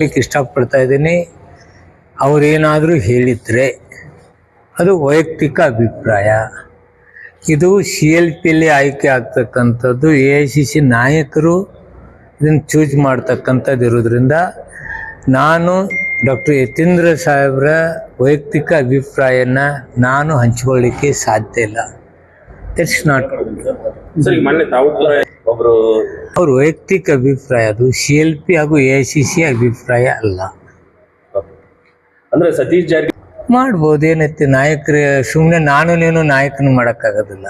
ಇಷ್ಟಪಡ್ತಾ ಇದ್ದೀನಿ. ಅವರೇನಾದರೂ ಹೇಳಿದರೆ ಅದು ವೈಯಕ್ತಿಕ ಅಭಿಪ್ರಾಯ. ಇದು ಸಿ ಎಲ್ ಪಿಯಲ್ಲಿ ಆಯ್ಕೆ ಆಗ್ತಕ್ಕಂಥದ್ದು ಎ ಐ ಸಿ ಸಿ ನಾಯಕರು ಇದನ್ನು ಚೂಸ್ ಮಾಡ್ತಕ್ಕಂಥದ್ದು ಇರೋದ್ರಿಂದ ನಾನು ಡಾಕ್ಟರ್ ಯತೀಂದ್ರ ಸಾಹೇಬ್ರ ವೈಯಕ್ತಿಕ ಅಭಿಪ್ರಾಯನ ನಾನು ಹಂಚ್ಕೊಳ್ಳಿಕ್ಕೆ ಸಾಧ್ಯ ಇಲ್ಲ. ಇಟ್ಸ್ ನಾಟ್ ಒಬ್ಬರು ಅವ್ರ ವೈಯಕ್ತಿಕ ಅಭಿಪ್ರಾಯ ಅದು. ಸಿ ಎಲ್ ಪಿ ಹಾಗೂ ಎ ಐ ಸಿ ಸಿ ಅಭಿಪ್ರಾಯ ಅಲ್ಲ. ಅಂದ್ರೆ ಸತೀಶ್ ಜಾರಕಿಹೊಳಿ ಮಾಡ್ಬೋದು. ಏನೈತಿ ನಾಯಕರು ಸುಮ್ಮನೆ ನಾನು ನೀನು ನಾಯಕನ ಮಾಡೋಕ್ಕಾಗೋದಿಲ್ಲ.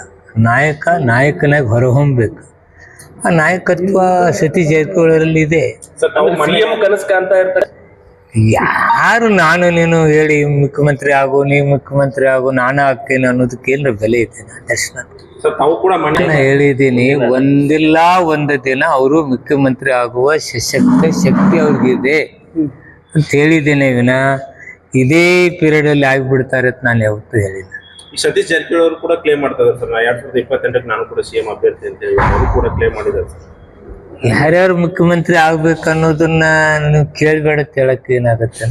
ನಾಯಕ ನಾಯಕನಾಗಿ ಹೊರಹೊಮ್ಮಬೇಕು ಆ ನಾಯಕತ್ವ ಸತೀಶ್ ಜಾರಕಿಹೊಳಿ ಇದೆ ಸರ್ ತಾವು ಸಿಎಂ ಕನಸು ಕಾಣ್ತಾ ಇರ್ತಾರೆ. ಯಾರು ನಾನು ನೀನು ಹೇಳಿ ಮುಖ್ಯಮಂತ್ರಿ ಆಗು ನೀ ಮುಖ್ಯಮಂತ್ರಿ ಆಗು ನಾನು ಹಾಕ್ತೇನೆ ಅನ್ನೋದಕ್ಕೆ ಏನ್ರ ಬೆಲೆ ಇದೆ ದರ್ಶನ. ತಾವು ಕೂಡ ಹೇಳಿದ್ದೀನಿ. ಒಂದಿಲ್ಲ ಒಂದು ದಿನ ಅವರು ಮುಖ್ಯಮಂತ್ರಿ ಆಗುವ ಸಶಕ್ತ ಶಕ್ತಿ ಅವ್ರಿಗಿದೆ ಅಂತ ಹೇಳಿದ್ದೇನೆ ವಿನ. ಇದೇ ಪೀರಿಯಡ್ ಅಲ್ಲಿ ಆಗಿಬಿಡ್ತಾರೆ ಅಂತ ನಾನು ಯಾವತ್ತೂ ಹೇಳಿಲ್ಲ. ಸತೀಶ್ ಜಾರಕಿಹೊಳಿ ಅವರು ಕೂಡ ಕ್ಲೇಮ್ ಮಾಡ್ತಾರೆ ಸರ್. ಎರಡ್ ಸಾವಿರದ ಇಪ್ಪತ್ತೆಂಟಕ್ಕೆ ನಾನು ಕೂಡ ಸಿಎಂ ಅಭ್ಯರ್ಥಿ ಅಂತ ಹೇಳಿ ಅವರು ಕೂಡ ಕ್ಲೇಮ್ ಮಾಡಿದ್ದಾರೆ ಸರ್. ಯಾರ್ಯಾರು ಮುಖ್ಯಮಂತ್ರಿ ಆಗ್ಬೇಕು ಅನ್ನೋದನ್ನ ನೀವು ಕೇಳಬೇಡ ಹೇಳಕ್ಕೆ ಏನಾಗತ್ತೆ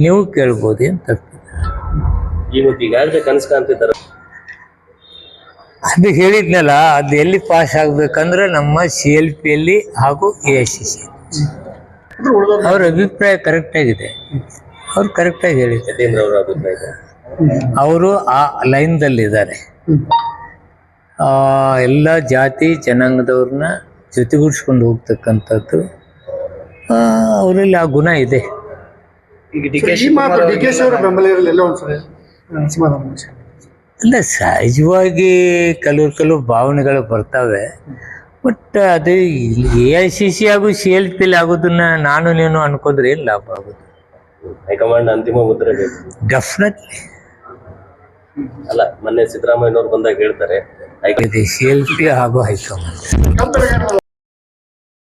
ನೀವು ಕೇಳ್ಬೋದು ಅಂತ ತಪ್ಪಿಲ್ಲ ಇವತ್ತು ಈಗಾಗಲೇ ಕನಸು ಕಾಣ್ತಿದ್ದಾರೆ ಅದು ಹೇಳಿದ್ನಲ್ಲ ಅದು ಎಲ್ಲಿ ಪಾಸ್ ಆಗ್ಬೇಕಂದ್ರೆ ನಮ್ಮ ಸಿ ಎಲ್ ಪಿಯಲ್ಲಿ ಹಾಗೂ ಎ ಐ ಸಿ ಸಿ. ಅವ್ರ ಅಭಿಪ್ರಾಯ ಕರೆಕ್ಟ್ ಆಗಿದೆ. ಅವ್ರು ಕರೆಕ್ಟಾಗಿ ಹೇಳಿದ್ದಾರೆ. ಯತೀಂದ್ರ ಅವರ ಅಭಿಪ್ರಾಯ ಅವರು ಆ ಲೈನ್ದಲ್ಲಿದ್ದಾರೆ ಎಲ್ಲ ಜಾತಿ ಜನಾಂಗದವ್ರನ್ನ ಜೊತೆಗೂಡಿಸ್ಕೊಂಡು ಹೋಗ್ತಕ್ಕಂಥದ್ದು ಆ, ಅವರಲ್ಲಿ ಆ ಗುಣ ಇದೆ. ಈಗ ಡಿ ಕೆ ಈ ಡಿ ಕೆ ಶಿ ಅವರ ಎಲ್ಲ ಒಂದ್ಸರಿ ಸಮಾಧಾನ ಅಲ್ಲ ಸಹಜವಾಗಿ ಕೆಲವು ಕೆಲವು ಭಾವನೆಗಳು ಬರ್ತವೆ. ಬಟ್ ಅದು ಎ ಐ ಸಿ ಸಿ ಹಾಗೂ ಸಿ ಎಲ್ ಪಿಲಿ ಆಗೋದನ್ನ ನಾನು ನೀನು ಅನ್ಕೊಂಡ್ರೆ ಏನು ಲಾಭ ಆಗೋದು? ಹೈಕಮಾಂಡ್ ಅಂತಿಮ ಮುದ್ರೆ ಬೇಕು. ಡೆಫಿನೆಟ್ಲಿ ಅಲ್ಲ ಮೊನ್ನೆ ಸಿದ್ದರಾಮಯ್ಯನವ್ರು ಬಂದಾಗ ಹೇಳ್ತಾರೆ ಸಿ ಎಲ್ ಪಿ ಹಾಗೂ ಹೈಕಮಾಂಡ್.